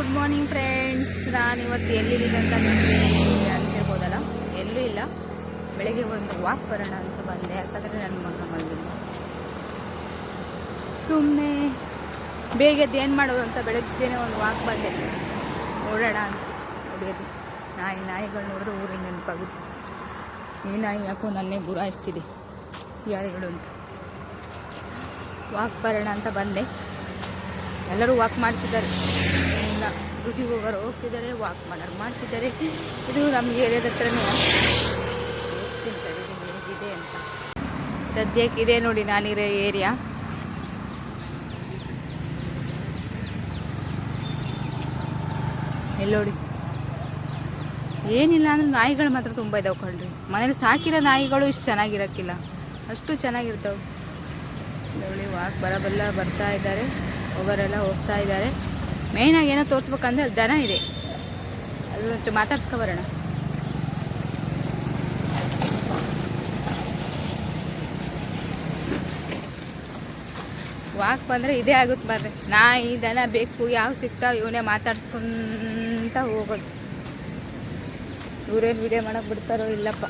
Good morning friends ನಾನು ಇವತ್ತು ಎಲ್ಲಿದ್ದೀನಿ ಅಂತ ನಿಮಗೆ ಹೇಳ್ಬೋದಲ್ಲ? ಎಲ್ಲೂ ಇಲ್ಲ. ಬೆಳಗ್ಗೆ ಒಂದು ವಾಕ್ ಬರೋಣ ಅಂತ ಬಂದೆ. ಯಾಕಂದರೆ ನನ್ನ ಮಗ ಬಂದಿಲ್ಲ. ಸುಮ್ಮನೆ ಬೇಗ ಏನು ಮಾಡೋದು ಅಂತ ಬೆಳಗ್ಗೆನೇ ಒಂದು ವಾಕ್ ಬಂದೆ. ಓಡೋಣ ಅಂತ. ಹುಡುಗರು ನಾಯಿ, ನಾಯಿಗಳು ನೋಡಿದ್ರೆ ಊರಿಗೆ ನೆನಪಾಗುತ್ತೆ. ಈ ನಾಯಿ ಯಾಕೋ ನನ್ನೇ ಗುರಾಯಿಸ್ತಿದೆ. ಯಾರುಗಳು ಅಂತ. ವಾಕ್ ಬರೋಣ ಅಂತ ಬಂದೆ. ಎಲ್ಲರೂ ವಾಕ್ ಮಾಡ್ತಿದ್ದಾರೆ. ಡ್ಯೂಟಿಗೆ ಹೋಗೋರು ಹೋಗ್ತಿದ್ದಾರೆ ವಾಕ್ ಮಾಡೋರು ಮಾಡ್ತಿದ್ದಾರೆ. ಇದು ನಮ್ಮ ಏರಿಯಾದ ಹತ್ರನೇ ಇದೆ ತಡೀರಿ ಹೇಗಿದೆ ಅಂತ. ಸದ್ಯಕ್ಕೆ ಇದೆ ನೋಡಿ ನಾನಿರೋ ಏರಿಯಾ ಎಲ್ಲೋಡಿ ಏನಿಲ್ಲ ಅಂದ್ರೆ ನಾಯಿಗಳು ಮಾತ್ರ ತುಂಬ ಇದಾವೆ ಕಣ್ರಿ. ಮನೇಲಿ ಸಾಕಿರೋ ನಾಯಿಗಳು ಇಷ್ಟು ಚೆನ್ನಾಗಿರೋಕ್ಕಿಲ್ಲ. ಅಷ್ಟು ಚೆನ್ನಾಗಿರ್ತಾವೆ. ನೋಡಿ ವಾಕ್ ಬರಬಲ್ಲ ಬರ್ತಾ ಇದ್ದಾರೆ. ಹೋಗೋರೆಲ್ಲ ಹೋಗ್ತಾ ಇದ್ದಾರೆ. ಮೇಯ್ನಾಗಿ ಏನೋ ತೋರಿಸ್ಬೇಕಂದ್ರೆ ಅಲ್ಲಿ ದನ ಇದೆ. ಅದು ಮಾತಾಡ್ಸ್ಕೊ ಬರೋಣ ವಾಕ್ ಬಂದರೆ ಇದೇ ಆಗುತ್ತೆ ಬರ್ರಿ ನಾಯಿ, ದನ ಬೇಕು ಯಾವ ಸಿಗ್ತಾವ ಇವನೇ ಮಾತಾಡ್ಸ್ಕೊಂತ ಹೋಗೋದು. ಇವ್ರೇನು ವಿಡಿಯೋ ಮಾಡಕ್ಕೆ ಬಿಡ್ತಾರೋ ಇಲ್ಲಪ್ಪ.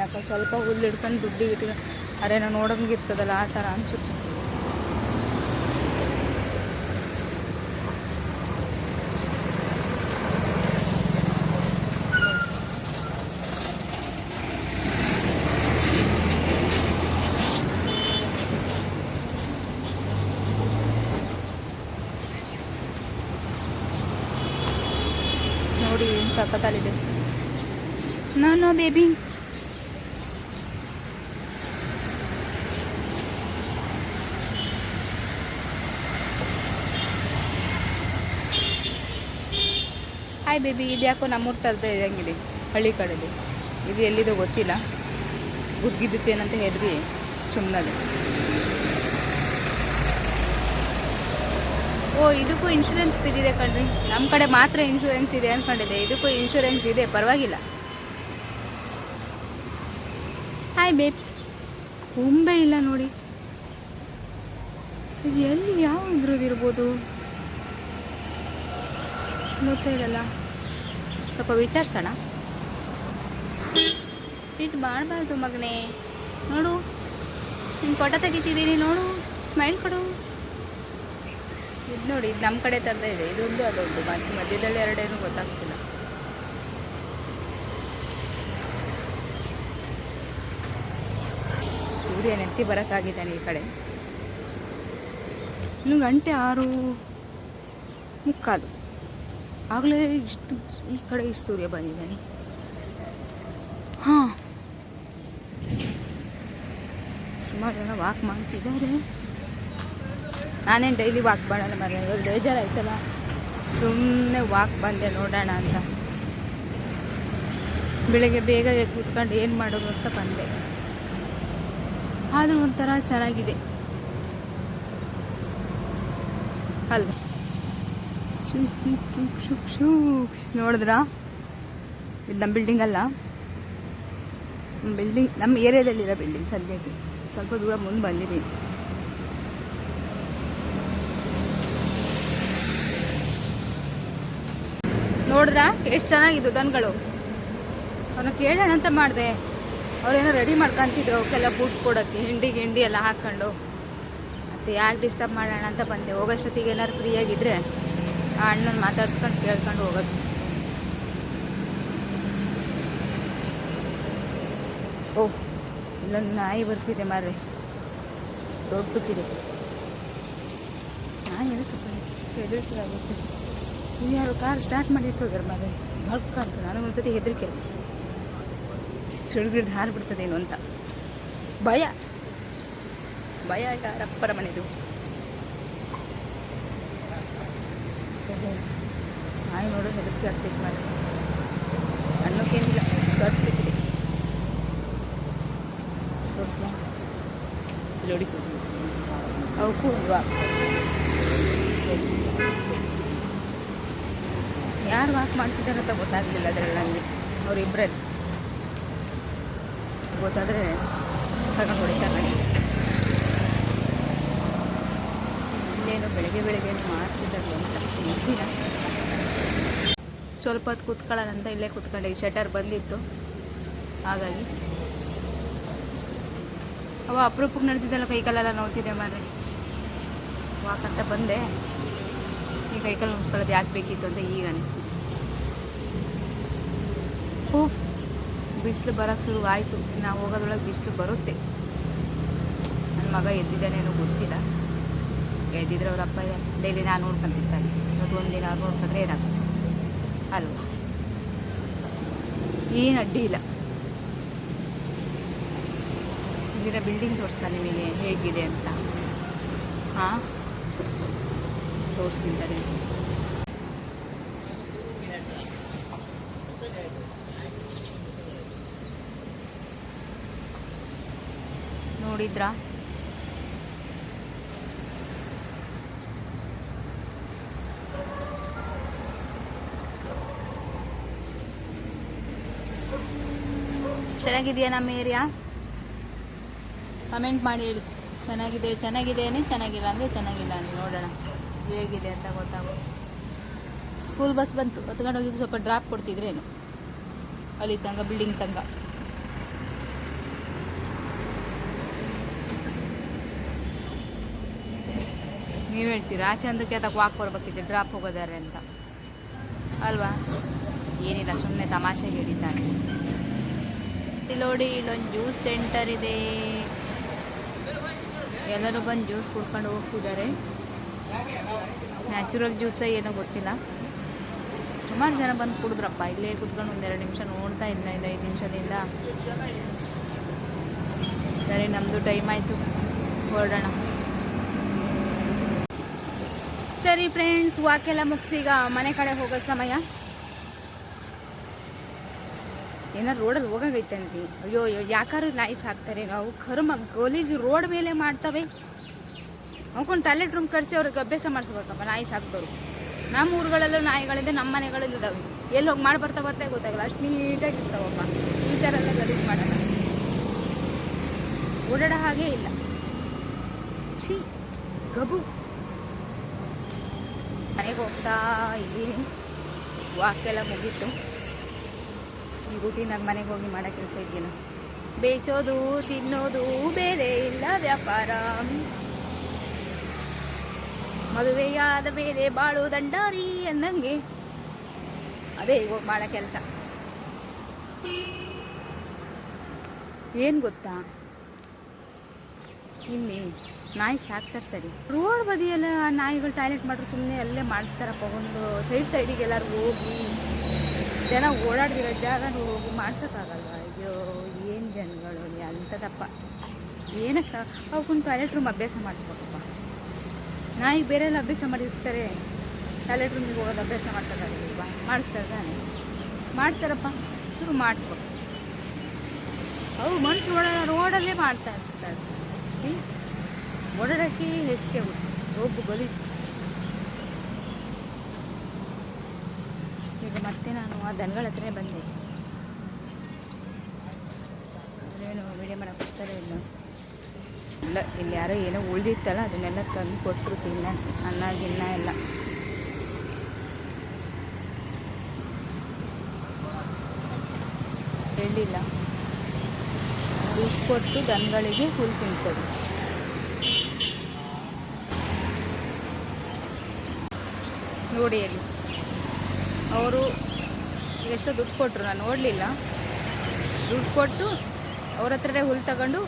ಯಾಕೋ ಸ್ವಲ್ಪ ಹುಲ್ಲು ಹಿಡ್ಕೊಂಡು ದುಡ್ಡಿಗೆ ಇಟ್ಕೊಂಡು ಅರೇನೋ ನೋಡೋಂಗಿರ್ತದಲ್ಲ ಆ ಥರ ಅನ್ಸುತ್ತೆ. ಸಖತ್ತಲ್ಲಿದೆ no no baby. Hi baby ಇದು ಯಾಕೋ ನಮ್ಮೂರ ಥರದ ಇದಂಗಿದೆ ಹಳ್ಳಿ ಕಡೆದು ಇದು ಎಲ್ಲಿದೋ ಗೊತ್ತಿಲ್ಲ. ಗುದ್ಗಿದ್ದುತ್ತೇನಂತ ಹೆದರಿ ಸುಮ್ಮನದು ಓ, ಇದಕ್ಕೂ ಇನ್ಶೂರೆನ್ಸ್ ಬಿದ್ದಿದೆ ಕಣ್ರಿ. ನಮ್ಮ ಕಡೆ ಮಾತ್ರ ಇನ್ಶೂರೆನ್ಸ್ ಇದೆ ಅಂದ್ಕೊಂಡಿದ್ದೆ ಇದಕ್ಕೂ ಇನ್ಶೂರೆನ್ಸ್ ಇದೆ. ಪರವಾಗಿಲ್ಲ. ಹಾಯ್ ಬೇಬ್ಸ್ ಕೊಂಬೆ ಇಲ್ಲ ನೋಡಿ. ಇದು ಎಲ್ಲಿ ಯಾವ ಇದ್ರದ್ದಿರ್ಬೋದು ಗೊತ್ತಿರಲ್ಲ ಸ್ವಲ್ಪ ವಿಚಾರಿಸೋಣ. ಸ್ವೀಟ್ ಮಾಡಬಾರ್ದು ಮಗನೇ. ನೋಡು. ನಿನ್ನ ಫೋಟೋ ತೆಗಿತಿದ್ದೀನಿ. ನೋಡು. ಸ್ಮೈಲ್ ಕೊಡು. ಇದು ನೋಡಿ, ಇದು ನಮ್ಮ ಕಡೆ ತರದೇ ಇದೆ. ಇದೊಂದು ಅದೊಂದು. ಮತ್ತು ಮಧ್ಯದಲ್ಲಿ ಎರಡೇನು ಗೊತ್ತಾಗ್ತಿಲ್ಲ. ಸೂರ್ಯ ನೆತ್ತಿ ಬರೋಕ್ಕಾಗಿದ್ದಾನೆ ಈ ಕಡೆ. ಇನ್ನು ಗಂಟೆ ಆರು ಮುಕ್ಕಾಲು. ಆಗಲೇ ಇಷ್ಟು ಈ ಕಡೆ ಇಷ್ಟು ಸೂರ್ಯ ಬಂದಿದ್ದಾನೆ. ಹಾಂ. ಸುಮಾರು ಜನ ವಾಕ್ ಮಾಡ್ತಿದ್ದಾರೆ. ನಾನೇನು ಡೈಲಿ ವಾಕ್ ಮಾಡೋಣ ಮರ ಇವಾಗ ಬೇಜಾರಾಯ್ತಲ್ಲ? ಸುಮ್ಮನೆ ವಾಕ್ ಬಂದೆ ನೋಡೋಣ ಅಂತ. ಬೆಳಗ್ಗೆ ಬೇಗ ಕೂತ್ಕೊಂಡು ಏನು ಮಾಡೋದು ಅಂತ ಬಂದೆ. ಆದರೂ ಒಂಥರ ಚೆನ್ನಾಗಿದೆ. ಅಲ್ವ? ನೋಡಿದ್ರಾ? ಇದು ನಮ್ಮ ಬಿಲ್ಡಿಂಗ್ ಅಲ್ಲ. ಬಿಲ್ಡಿಂಗ್ ನಮ್ಮ ಏರಿಯಾದಲ್ಲಿರೋ ಬಿಲ್ಡಿಂಗ್ ಸದ್ಯಕ್ಕೆ. ಸ್ವಲ್ಪ ದೂರ ಮುಂದೆ ಬಂದಿದ್ದೀನಿ. ನೋಡಿದ್ರಾ? ಎಷ್ಟು ಚೆನ್ನಾಗಿದ್ದು ದನಗಳು. ಅವನು ಕೇಳೋಣ ಅಂತ ಮಾಡಿದೆ. ಅವ್ರೇನೋ ರೆಡಿ ಮಾಡ್ಕೊಂತಿದ್ರು ಅವಕ್ಕೆಲ್ಲ ಫುಡ್ ಕೊಡೋಕ್ಕೆ, ಹಿಂಡಿ ಗಿಂಡಿ ಎಲ್ಲ ಹಾಕ್ಕೊಂಡು. ಮತ್ತು ಯಾಕೆ ಡಿಸ್ಟರ್ಬ್ ಮಾಡೋಣ ಅಂತ ಬಂದೆ. ಹೋಗೋಷ್ಟೊತ್ತಿಗೆ ಏನಾದ್ರು ಫ್ರೀಯಾಗಿದ್ದರೆ ಆ ಅಣ್ಣನ ಮಾತಾಡ್ಸ್ಕೊಂಡು ಕೇಳ್ಕೊಂಡು ಹೋಗೋದು. ಓಹ್ ಇಲ್ಲೊಂದು ನಾಯಿ ಬರ್ತಿದೆ ಮಾರ್ರೆ. ದೊಡ್ಡದಿದೆ ನಾಯಿ ಸ್ವಲ್ಪ ಹೆದರಿಕೆಯಾಗುತ್ತೆ ನೀವು ಯಾರು ಕಾರ್ ಸ್ಟಾರ್ಟ್ ಮಾಡಿ ಇಟ್ಟೋಗ್ಯಾರ ಮಾರ್ರೆ ಭಕ್ ಅಂತ ನನಗೆ ಒಂದ್ಸತಿ ಹೆದರಿಕೆ. ಸಿಡ್ಗಿಡ್ದು ಹಾರಿಬಿಡ್ತದೇನು ಅಂತ. ಭಯ. ಭಯ ಯಾರಪ್ಪರ ಮನೆದು. ನಾಯಿ ನೋಡೋದು ಹೆದರಿಕೆ ಆಗ್ತೈತೆ ಮಾಡಿ ಅನ್ನೋಕ್ಕೇನಿಲ್ಲ ದೊಡ್ಡದಿದೆ ತೋರಿಸ್ಲಾ? ಹೊಡಿ ಅವಕ್ಕೂ ಯಾರು ವಾಕ್ ಮಾಡ್ತಿದ್ದಾರೆ ಅಂತ ಗೊತ್ತಾಗಲಿಲ್ಲ ಅದರಲ್ಲಿ. ನನಗೆ ಅವರಿಬ್ಬರಲ್ಲಿ ಗೊತ್ತಾದರೆ ತಗೊಂಡು ಹೊಡಿತಾರೆ ನನಗೆ. ಇಲ್ಲೇನು ಬೆಳಗ್ಗೆ ಬೆಳಗ್ಗೆ ಮಾಡ್ತಿದ್ದಾರೆ ಅಂತ ಗೊತ್ತಿಲ್ಲ. ಸ್ವಲ್ಪ ಹೊತ್ತು ಕೂತ್ಕೊಳ್ಳೋಣ ಅಂತ ಇಲ್ಲೇ ಕೂತ್ಕೊಂಡೆ. ಶಟರ್ ಬಂದಿತ್ತು. ಹಾಗಾಗಿ. ಅವ ಅಪರೂಪಕ್ಕೆ ನಡೆದಿದ್ದಲ್ಲ, ಕೈಕಾಲೆಲ್ಲ ನೋಡ್ತಿದ್ದೆ ಮಾರ್ರೆ. ವಾಕಂತ ಬಂದೆ. ಈ ಕೈಕಾಲು ನೋಡ್ಕೊಳ್ಳೋದು ಯಾಕೆ ಬೇಕಿತ್ತು ಅಂತ ಈಗ ಅನಿಸ್ತಿದೆ. ಹೂಫ್ ಬಿಸಿಲು ಬರೋಕ್ಕೆ ಶುರು ಆಯಿತು. ನಾವು ಹೋಗೋದ್ರೊಳಗೆ ಬಿಸಿಲು ಬರುತ್ತೆ. ನನ್ನ ಮಗ ಎದ್ದಿದ್ದಾನೇನೋ ಗೊತ್ತಿಲ್ಲ. ಎದ್ದಿದ್ರೆ ಅವ್ರ ಅಪ್ಪ ಡೈಲಿ ನಾನು ನೋಡ್ಕೊಂತಿರ್ತಾನೆ. ಇವತ್ತು ಒಂದಿನ ಅವ್ರು ನೋಡ್ಕೊಂಡ್ರೆ ಏನಾಗುತ್ತೆ? ಅಲ್ವಾ? ಏನು ಅಡ್ಡಿ ಇಲ್ಲ. ಇಲ್ಲಿರ ಬಿಲ್ಡಿಂಗ್ ತೋರಿಸ್ತಾ ನಿಮಗೆ ಹೇಗಿದೆ ಅಂತ. ಹಾಂ? ತೋರಿಸ್ತೀನಿ ನೋಡಿದ್ರಾ? ಚೆನ್ನಾಗಿದೆಯಾ ನಮ್ಮ ಏರಿಯಾ? ಕಮೆಂಟ್ ಮಾಡಿ ಹೇಳಿ. ಚೆನ್ನಾಗಿದೆ ಚೆನ್ನಾಗಿದೆಯೇ ಚೆನ್ನಾಗಿಲ್ಲ ಅಂದರೆ ಚೆನ್ನಾಗಿಲ್ಲ ಅಂದರೆ ನೋಡೋಣ. ಹೇಗಿದೆ ಅಂತ ಗೊತ್ತಾಗುತ್ತೆ ಸ್ಕೂಲ್ ಬಸ್ ಬಂತು. ಹೊತ್ಕೊಂಡು ಹೋಗಿದ್ದು ಸ್ವಲ್ಪ ಡ್ರಾಪ್ ಕೊಡ್ತಿದ್ರೇನು? ಅಲ್ಲಿ ತಂಗ ಬಿಲ್ಡಿಂಗ್ ತನಕ. ನೀವು ಹೇಳ್ತೀರಾ? ಚಂದಕ್ಕೆ ಅದಕ್ಕೆ ವಾಕ್ ಬರ್ಬೇಕಿತ್ತು ಡ್ರಾಪ್ ಹೋಗೋದಾರೆ ಅಂತ. ಅಲ್ವಾ? ಏನಿಲ್ಲ ಸುಮ್ಮನೆ ತಮಾಷೆ ಹೇಳಿದ್ದಾನೆ ನೋಡಿ ಇಲ್ಲೊಂದು ಜ್ಯೂಸ್ ಸೆಂಟರ್ ಇದೆ. ಎಲ್ಲರೂ ಬಂದು ಜ್ಯೂಸ್ ಕುಡ್ಕೊಂಡು ಹೋಗ್ತಿದ್ದಾರೆ. ನ್ಯಾಚುರಲ್ ಜ್ಯೂಸ ಏನೋ ಗೊತ್ತಿಲ್ಲ. ಸುಮಾರು ಜನ ಬಂದು ಕುಡಿದ್ರಪ್ಪ. ಇಲ್ಲೇ ಕುತ್ಕೊಂಡು ಒಂದೆರಡು ನಿಮಿಷ ನೋಡ್ತಾ ಇದ್ನ ಇದು ಐದು ನಿಮಿಷದಿಂದ. ಸರಿ ನಮ್ಮದು ಟೈಮ್ ಆಯಿತು. ಹೊರಡೋಣ. ಸರಿ ಫ್ರೆಂಡ್ಸ್ ವಾಕೆಲ್ಲ ಮುಗಿಸಿ ಈಗ ಮನೆ ಕಡೆ ಹೋಗೋ ಸಮಯ. ಏನಾರು ರೋಡಲ್ಲಿ ಹೋಗಂಗೈತೆ ಅಂದ್ರಿ ಅಯ್ಯೋ ಅಯ್ಯೋ ಯಾಕಾರು ನಾಯಿ ಹಾಕ್ತಾರೆ ಅವು ಕರ್ಮ, ಗಲೀಜು ರೋಡ್ ಮೇಲೆ ಮಾಡ್ತವೆ. ಅವ್ಕೊಂಡು ಟಾಯ್ಲೆಟ್ ರೂಮ್ ಕಳಿಸಿ ಅವ್ರಿಗೆ ಅಭ್ಯಾಸ ಮಾಡಿಸ್ಬೇಕಪ್ಪ ನಾಯಿ ಸಾಕ್ದವ್ರು ನಮ್ಮ ಊರುಗಳಲ್ಲೂ ನಾಯಿಗಳಿದೆ ನಮ್ಮ ಮನೆಗಳಲ್ಲಿ ಇದಾವೆ. ಎಲ್ಲಿ ಹೋಗಿ ಮಾಡಿ ಬರ್ತಾ ಬರ್ತಾ ಗೊತ್ತಾಗಲ್ಲ. ಅಷ್ಟು ನೀಟಾಗಿ ಇರ್ತಾವಪ್ಪ ಈ ಥರ ಎಲ್ಲ ಗಲೀಜು ಮಾಡೋಣ ಓಡಾಡೋ ಹಾಗೇ ಇಲ್ಲ. ಛೀ, ಗಬು. ಮನೆಗೆ ಹೋಗ್ತಾ ಇದ್ದೀನಿ. ವಾಕೆಲ್ಲ ಮುಗೀತು. ಈ ರೂಟೀನಾಗ ಮನೆಗೆ ಹೋಗಿ ಮಾಡೋ ಕೆಲಸ ಇದೆಯಲ್ಲ ಬೇಯಿಸೋದು, ತಿನ್ನೋದು ಬೇರೆ ಇಲ್ಲ ವ್ಯಾಪಾರ. ಮದುವೆಯಾದ ಬೇರೆ ಬಾಳು ದಂಡಾರಿ ಅಂದಂಗೆ ಅದೇ ಈಗ ಹೋಗಿ ಮಾಡೋ ಕೆಲಸ. ಏನು ಗೊತ್ತಾ? ಇಲ್ಲಿ ನಾಯಿ ಸಾಕ್ತಾರೆ ಸರಿ. ರೋಡ್ ಬದಿಯಲ್ಲ ನಾಯಿಗಳು ಟಾಯ್ಲೆಟ್ ಮಾಡ್ರು ಸುಮ್ಮನೆ ಅಲ್ಲೇ ಮಾಡಿಸ್ತಾರಪ್ಪ. ಒಂದು ಸೈಡ್ ಸೈಡಿಗೆ ಎಲ್ಲರೂ ಹೋಗಿ ಜನ ಓಡಾಡ್ದಿರೋ ಜಾಗ ಹೋಗಿ ಮಾಡ್ಸೋಕ್ಕಾಗಲ್ವ? ಅಯ್ಯೋ, ಏನು ಜನಗಳು ಅಂಥದಪ್ಪ. ಏನಕ್ಕ? ಅವಕ್ಕೊಂದು ಟಾಯ್ಲೆಟ್ ರೂಮ್ ಅಭ್ಯಾಸ ಮಾಡಿಸ್ಬೇಕಪ್ಪ. ನಾಯಿ ಬೇರೆ ಎಲ್ಲ ಅಭ್ಯಾಸ ಮಾಡಿಸ್ತಾರೆ. ಟಾಯ್ಲೆಟ್ ರೂಮಿಗೆ ಹೋಗೋದು ಅಭ್ಯಾಸ ಮಾಡ್ಸೋಕ್ಕಾಗಲ್ವ? ಮಾಡಿಸ್ತಾರೆ ತಾನೆ. ಮಾಡಿಸ್ತಾರಪ್ಪ. ಇವರು ಮಾಡಿಸ್ಬೇಕು. ಅವ್ರು ಮನುಷ್ಯರು ರೋಡಲ್ಲೇ ಮಾಡ್ತಾ ಇರ್ತಾರೆ. ಈ ಓಡಾಡೋಕ್ಕೆ ಹೆಸ್ಕೆ ಒಬ್ಬ ಗಲೀಜು. ಈಗ ಮತ್ತೆ ನಾನು ಆ ದನಗಳ ಹತ್ರನೇ ಬಂದೆ. ಏನು ವಿಡಿಯೋ ಮಾಡಕ್ಕೆ ಹೋಗ್ತಾರೆ ಇಲ್ಲ ಇಲ್ಲ, ಇಲ್ಲಿ ಯಾರೋ ಏನೋ ಉಳಿದಿತ್ತಲ್ಲ, ಅದನ್ನೆಲ್ಲ ತಂದು ಕೊಟ್ಟರು ತಿನ್ನ, ಅನ್ನ, ಗಿನ್ನ ಎಲ್ಲ. ಹೇಳಿಲ್ಲ. ದುಡ್ಡು ಕೊಟ್ಟು ದನಗಳಿಗೆ ಹುಲ್ಲು ತಿನ್ಸೋದು. ನೋಡಿ ಅಲ್ಲಿ ಅವರು ಎಷ್ಟೋ ದುಡ್ಡು ಕೊಟ್ಟರು ನಾನು ನೋಡಲಿಲ್ಲ. ದುಡ್ಡು ಕೊಟ್ಟು ಅವ್ರ ಹತ್ರನೇ ಹುಲ್ಲು ತಗೊಂಡು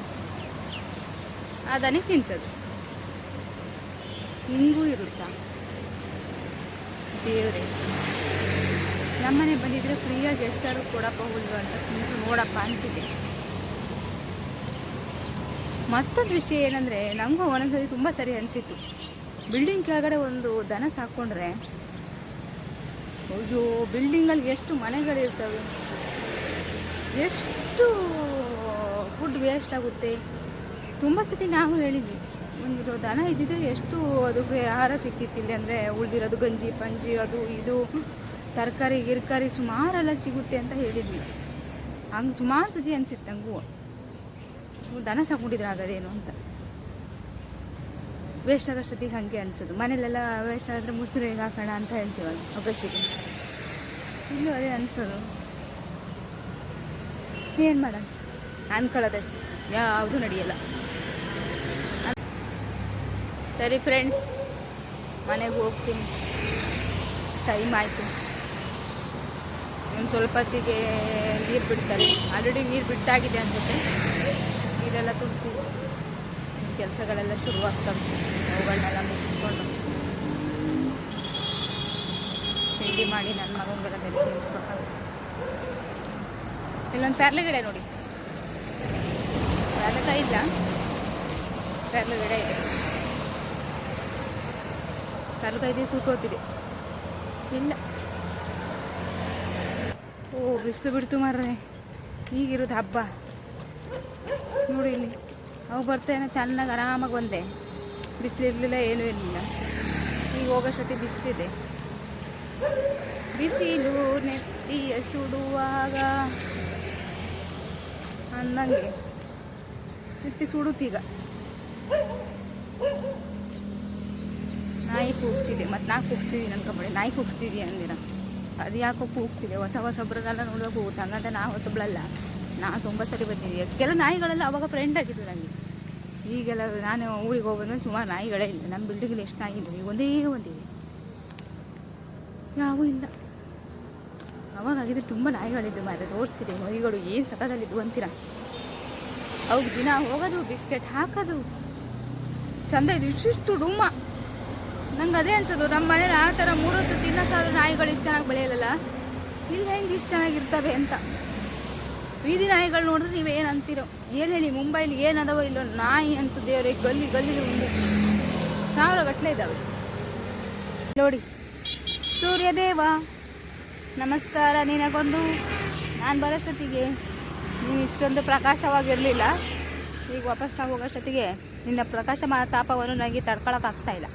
ಆ ದನಿಗೆ ತಿನ್ಸೋದು. ಹಿಂಗೂ ಇರುತ್ತಾ? ದೇವರೇ. ನಮ್ಮನೆ ಬಂದಿದ್ರೆ ಫ್ರೀಯಾಗಿ ಎಷ್ಟಾದ್ರು ಕೊಡಪ್ಪ ಹುಲ್ಲು ಅಂತ ತಿನ್ಸು, ನೋಡಪ್ಪ ಅಂತಿದೆ ಮತ್ತೊಂದು ವಿಷಯ ಏನಂದರೆ ನನಗೂ ಒಂದೊಂದ್ಸರಿ ತುಂಬ ಸರಿ ಅನಿಸಿತ್ತು. ಬಿಲ್ಡಿಂಗ್ ಕೆಳಗಡೆ ಒಂದು ದನ ಸಾಕ್ಕೊಂಡ್ರೆ, ಅಯ್ಯೋ, ಬಿಲ್ಡಿಂಗಲ್ಲಿ ಎಷ್ಟು ಮನೆಗಳಿರ್ತವೆ. ಎಷ್ಟು ಫುಡ್ ವೇಸ್ಟ್ ಆಗುತ್ತೆ. ತುಂಬ ಸತಿ ನಾವು ಹೇಳಿದ್ವಿ ಒಂದು ದನ ಇದ್ದಿದ್ರೆ ಎಷ್ಟು ಅದಕ್ಕೆ ಆಹಾರ ಸಿಕ್ತಿತ್ತಿಲ್ಲ ಅಂದರೆ, ಉಳಿದಿರೋದು ಗಂಜಿ, ಪಂಜಿ, ಅದು ಇದು, ತರಕಾರಿ, ಗಿರ್ಕಾರಿ ಸುಮಾರೆಲ್ಲ ಸಿಗುತ್ತೆ ಅಂತ ಹೇಳಿದ್ವಿ. ಹಂಗೆ ಸುಮಾರು ಸತಿ ಅನಿಸಿತ್ತು ನನಗೂ ದನ ಸಾಕೊಂಡಿದ್ರೆ ಆಗೋದೇನು ಅಂತ. ವೇಸ್ಟ್ ಆದಷ್ಟೊತ್ತಿಗೆ ಹಾಗೆ ಅನಿಸೋದು. ಮನೇಲೆಲ್ಲ ವೇಸ್ಟ್ ಆದರೆ ಮುಸುರಿಗೆ ಹಾಕೋಣ ಅಂತ ಹೇಳ್ತೀವಲ್ಲ ಒಬ್ಬಸಿಗೆ ಇಲ್ಲೂ ಅದೇ ಅನಿಸೋದು. ಏನು ಮಾಡೋಣ ಅನ್ಕೊಳ್ಳೋದಷ್ಟು. ಯಾವುದು ನಡೆಯಲ್ಲ. ಸರಿ ಫ್ರೆಂಡ್ಸ್ ಮನೆಗೆ ಹೋಗ್ತೀನಿ. ಟೈಮ್ ಆಯಿತು. ಇನ್ನು ಸ್ವಲ್ಪ ಹೊತ್ತಿಗೆ ನೀರು ಬಿಡ್ತಾರೆ. ಆಲ್ರೆಡಿ ನೀರು ಬಿಟ್ಟಾಗಿದೆ ಅನ್ಸುತ್ತೆ. ನೀರೆಲ್ಲ ತುಂಬಿಸಿ ಕೆಲಸಗಳೆಲ್ಲ ಶುರುವಾಗ್ತವೆ. ಅವುಗಳನ್ನೆಲ್ಲ ಮುಗಿಸ್ಕೊಂಡು ತಿಂಡಿ ಮಾಡಿ ನನ್ನ ಮಗನಿಗೆಲ್ಲ ಬೆಲೆ ತಿನ್ನಿಸ್ಬೇಕಾಗುತ್ತೆ ಇಲ್ಲೊಂದು ಪೆರ್ಲೆ ಗಿಡ ನೋಡಿ. ಪ್ಯಾರ್ಲೆಕ ಇಲ್ಲ. ಪೆರ್ಲೆ ಗಿಡ ಇದೆ. ಪೆರ್ಲೆಕಾಯಿ ಇಲ್ಲ. ಓ, ಬಿಸಿಲು ಬಿಡ್ತು ಮಾರ್ರೆ. ಈಗಿರೋದು ಹಬ್ಬ. ನೋಡಿ ಇಲ್ಲಿ. ಅವು ಬರ್ತೇನೆ, ಚೆನ್ನಾಗಿ ಆರಾಮಾಗಿ ಬಂದೆ. ಬಿಸಿಲು ಇರಲಿಲ್ಲ ಏನೂ ಇರಲಿಲ್ಲ. ಈಗ ಹೋಗೋಷ್ಟೊತ್ತಿಗೆ ಬಿಸಿಲಿದೆ. ಬಿಸಿಲು ನೆತ್ತಿಯ ಸುಡುವಾಗ ಅಂದಂಗೆ ನೆತ್ತಿ ಸುಡುತ್ತೀಗ ನಾಯಿ ಕೂಗ್ತಿದೆ, ಮತ್ತು ನಾ ಕೂಗ್ತಿದ್ದೀನಿ ಅನ್ಕೊಂಬೇಡಿ ನಾಯಿ ಕೂಗ್ತಿದೀಯ ಅಂದಿರ. ಅದು ಯಾಕೋ ಕೂಗ್ತಿದೆ. ಹೊಸ ಹೊಸಬ್ರನ್ನೆಲ್ಲ ನೋಡೋಕೆ ಹೋಗುತ್ತೆ ಹಂಗಂತ ನಾ ಹೊಸಬ್ಳಲ್ಲ. ನಾ ತುಂಬ ಸರಿ ಬಂದಿದ್ದೀನಿ. ಕೆಲವು ನಾಯಿಗಳೆಲ್ಲ ಅವಾಗ ಫ್ರೆಂಡ್ ಆಗಿದ್ದು ನನಗೆ ಈಗೆಲ್ಲ ನಾನು ಊರಿಗೆ ಹೋಗೋದ್ಮೇಲೆ ಸುಮಾರು ನಾಯಿಗಳೇ ಇಲ್ಲ. ನಮ್ಮ ಬಿಲ್ಡಿಂಗಲ್ಲಿ ಎಷ್ಟು ನಾಯಿ ಇದ್ದವು ಈಗ ಒಂದೇ. ಒಂದಿದೆ ಯಾವೂ ಇಲ್ಲ. ಅವಾಗ ಆಗಿದ್ರೆ ತುಂಬ ನಾಯಿಗಳಿದ್ದು ಮಾತ್ರ ತೋರಿಸ್ತಿದೆ ಮರಿಗಳು ಏನು ಸಕದಲ್ಲಿದ್ದು ಅಂತೀರ? ಅವ್ರಿಗೆ ದಿನ ಹೋಗೋದು, ಬಿಸ್ಕೆಟ್ ಹಾಕೋದು. ಚಂದ ಇದು. ಇಷ್ಟಿಷ್ಟು ರೂಮ ನಂಗೆ ಅದೇ ಅನ್ಸೋದು. ನಮ್ಮ ಮನೇಲಿ ಆ ಥರ ಮೂರೊತ್ತು ತಿನ್ನೋಕ್ಕಾದ್ರೂ ನಾಯಿಗಳು ಇಷ್ಟು ಚೆನ್ನಾಗಿ ಬೆಳೆಯಲ್ಲ ಇಲ್ಲಿ ಹೆಂಗೆ ಇಷ್ಟು ಚೆನ್ನಾಗಿರ್ತವೆ ಅಂತ? ಬೀದಿ ನಾಯಿಗಳು ನೋಡಿದ್ರೆ ನೀವು ಏನು ಅಂತೀರೋ ಏನು ಹೇಳಿ, ಮುಂಬೈಲಿ ಏನದವೋ ಇಲ್ಲೋ, ನಾಯಿ ಅಂತ ದೇವ್ರೆ, ಗಲ್ಲಿ ಗಲ್ಲಿ ಒಂದು ಸಾವಿರ ಗಟ್ಟಲೆ ಇದ್ದಾವೆ. ನೋಡಿ, ಸೂರ್ಯದೇವ, ನಮಸ್ಕಾರ ನಿನಗೊಂದು. ನಾನು ಬರೋಷ್ಟೊತ್ತಿಗೆ ನೀನು ಇಷ್ಟೊಂದು ಪ್ರಕಾಶವಾಗಿರಲಿಲ್ಲ. ಈಗ ವಾಪಸ್ ನಾವು ಹೋಗೋಷ್ಟೊತ್ತಿಗೆ ನಿನ್ನ ಪ್ರಕಾಶ ತಾಪವನ್ನು ನನಗೆ ತಡ್ಕೊಳಕ್ಕಾಗ್ತಾ ಇಲ್ಲ.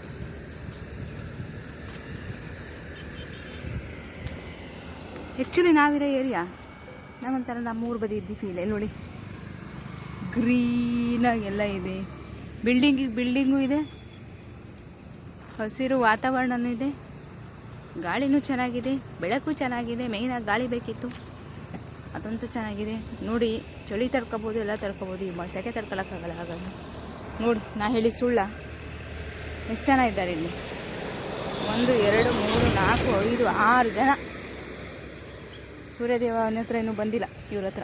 ಆ್ಯಕ್ಚುಲಿ ನಾವಿರೋ ಏರಿಯಾ ನಂಗೊಂಥರ ನಮ್ಮೂರು ಬದಿ ಇದ್ದು ಫೀಲ್ ನೋಡಿ? ಗ್ರೀನಾಗಿ ಎಲ್ಲ ಇದೆ. ಬಿಲ್ಡಿಂಗಿಗೆ ಬಿಲ್ಡಿಂಗು ಇದೆ. ಹಸಿರು ವಾತಾವರಣನೂ ಇದೆ. ಗಾಳಿನೂ ಚೆನ್ನಾಗಿದೆ. ಬೆಳಕು ಚೆನ್ನಾಗಿದೆ. ಮೇಯ್ನಾಗಿ ಗಾಳಿ ಬೇಕಿತ್ತು. ಅದಂತೂ ಚೆನ್ನಾಗಿದೆ. ನೋಡಿ, ಚಳಿ ತರ್ಕೋಬೋದು ಎಲ್ಲ ತರ್ಕೋಬೋದು ಈ ಮಾಡಿ ಸೆಕೆ ತಡ್ಕೊಳಕ್ಕಾಗಲ್ಲ ಹಾಗಾಗಿ. ನೋಡಿ, ನಾ ಹೇಳಿ ಸುಳ್ಳ. ಎಷ್ಟು ಜನ ಇದ್ದಾರೆ ಇಲ್ಲಿ? ಒಂದು, ಎರಡು, ಮೂರು, ನಾಲ್ಕು, ಐದು, ಆರು ಜನ. ಸೂರ್ಯದೇವ ಅವನ ಹತ್ರ ಇನ್ನೂ ಬಂದಿಲ್ಲ, ಇವ್ರ ಹತ್ರ.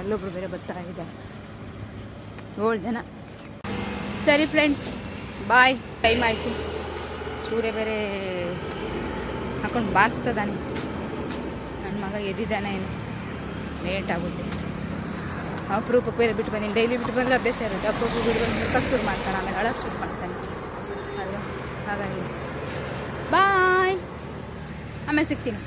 ಅಲ್ಲೊಬ್ರು ಬೇರೆ ಬರ್ತಾ ಇದ್ದಾರೆ. ಏಳು ಜನ. ಸರಿ ಫ್ರೆಂಡ್ಸ್ ಬಾಯ್ ಟೈಮ್ ಆಯಿತು. ಸೂರ್ಯ ಬೇರೆ ಹಾಕೊಂಡು ಬಾರಿಸ್ತದಾನೆ. ನನ್ನ ಮಗ ಎದ್ದಿದ್ದಾನೆ ಏನು ಲೇಟ್ ಆಗುತ್ತೆ. ಅಪರೂಪಕ್ಕೆ ಬೇರೆ ಬಿಟ್ಟು ಬಂದೀನಿ. ಡೈಲಿ ಬಿಟ್ಟು ಬಂದರೆ ಅಭ್ಯಾಸ ಇರುತ್ತೆ. ಅಪರೂಪಕ್ಕೆ ಬಿಟ್ಟು ಬಂದು ಮುಖಕ್ಕೆ ಶುರು ಮಾಡ್ತಾನೆ. ಆಮೇಲೆ ಅಳಕ್ಕೆ ಶುರು ಮಾಡ್ತಾನೆ. ಅಲ್ವಾ? ಹಾಗಾಗಿ ಆಮೇಲೆ ಸಿಗ್ತೀನಿ